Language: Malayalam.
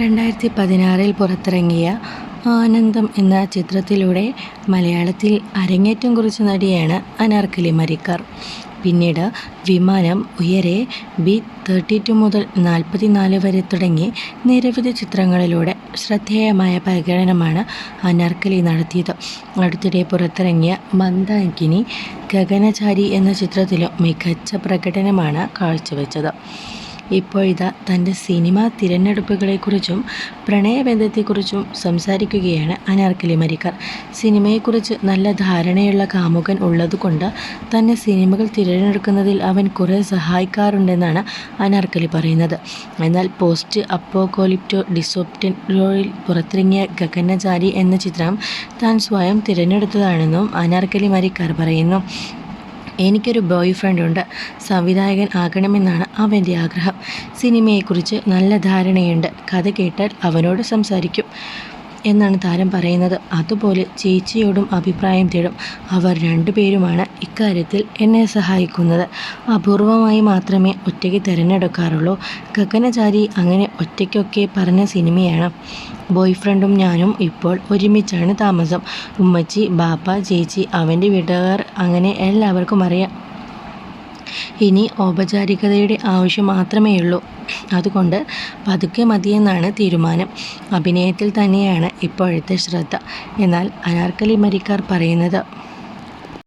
രണ്ടായിരത്തി പതിനാറിൽ പുറത്തിറങ്ങിയ ആനന്ദം എന്ന ചിത്രത്തിലൂടെ മലയാളത്തിൽ അരങ്ങേറ്റം കുറിച്ച നടിയാണ് അനാർക്കലി മരിക്കർ. പിന്നീട് വിമാനം ഉയരെ ബി തേർട്ടി ടു മുതൽ നാൽപ്പത്തിനാല് വരെ തുടങ്ങി നിരവധി ചിത്രങ്ങളിലൂടെ ശ്രദ്ധേയമായ പ്രകടനമാണ് അനാർക്കലി നടത്തിയത്. അടുത്തിടെ പുറത്തിറങ്ങിയ മന്ദാകിനി ഗഗനചാരി എന്ന ചിത്രത്തിലും മികച്ച പ്രകടനമാണ് കാഴ്ചവെച്ചത്. ഇപ്പോഴിതാ തന്റെ സിനിമാ തിരഞ്ഞെടുപ്പുകളെക്കുറിച്ചും പ്രണയബന്ധത്തെക്കുറിച്ചും സംസാരിക്കുകയാണ് അനാർക്കലി മരിക്കാർ. സിനിമയെക്കുറിച്ച് നല്ല ധാരണയുള്ള കാമുകൻ ഉള്ളതുകൊണ്ട് തന്നെ സിനിമകൾ തിരഞ്ഞെടുക്കുന്നതിൽ അവൻ കുറേ സഹായിക്കാറുണ്ടെന്നാണ് അനാർക്കലി പറയുന്നത്. എന്നാൽ പോസ്റ്റ് അപ്പോകോലിപ്റ്റോ ഡിസോപ്റ്റൻറോയിൽ പുറത്തിറങ്ങിയ ഗഗനചാരി എന്ന ചിത്രം താൻ സ്വയം തിരഞ്ഞെടുത്തതാണെന്നും അനാർക്കലി മരിക്കാർ പറയുന്നു. എനിക്കൊരു ബോയ് ഫ്രണ്ട് ഉണ്ട്. സംവിധായകൻ ആകണമെന്നാണ് അവന്റെ ആഗ്രഹം. സിനിമയെക്കുറിച്ച് നല്ല ധാരണയുണ്ട്. കഥ കേട്ടാൽ അവനോട് സംസാരിക്കും. എന്നാണ് താരം പറയുന്നത്. അതുപോലെ ചേച്ചിയോടും അഭിപ്രായം തേടും അവർ രണ്ടുപേരുമാണ് ഇക്കാര്യത്തിൽ എന്നെ സഹായിക്കുന്നത്. അപൂർവമായി മാത്രമേ ഒറ്റയ്ക്ക് തിരഞ്ഞെടുക്കാറുള്ളൂ. ഗഗനചാരി അങ്ങനെ ഒറ്റയ്ക്കൊക്കെ പറഞ്ഞ സിനിമയാണ്. ബോയ്ഫ്രണ്ടും ഞാനും ഇപ്പോൾ ഒരുമിച്ചാണ് താമസം. ഉമ്മച്ചി ബാപ്പ ചേച്ചി അവന്റെ വീട്ടുകാർ അങ്ങനെ എല്ലാവർക്കും അറിയാം. ഇനി ഔപചാരികതയുടെ ആവശ്യം മാത്രമേയുള്ളൂ. അതുകൊണ്ട് പതുക്കെ മതിയെന്നാണ് തീരുമാനം. അഭിനയത്തിൽ തന്നെയാണ് ഇപ്പോഴത്തെ ശ്രദ്ധ. എന്നാൽ അനാർക്കലി മരിക്കാർ പറയുന്നത്.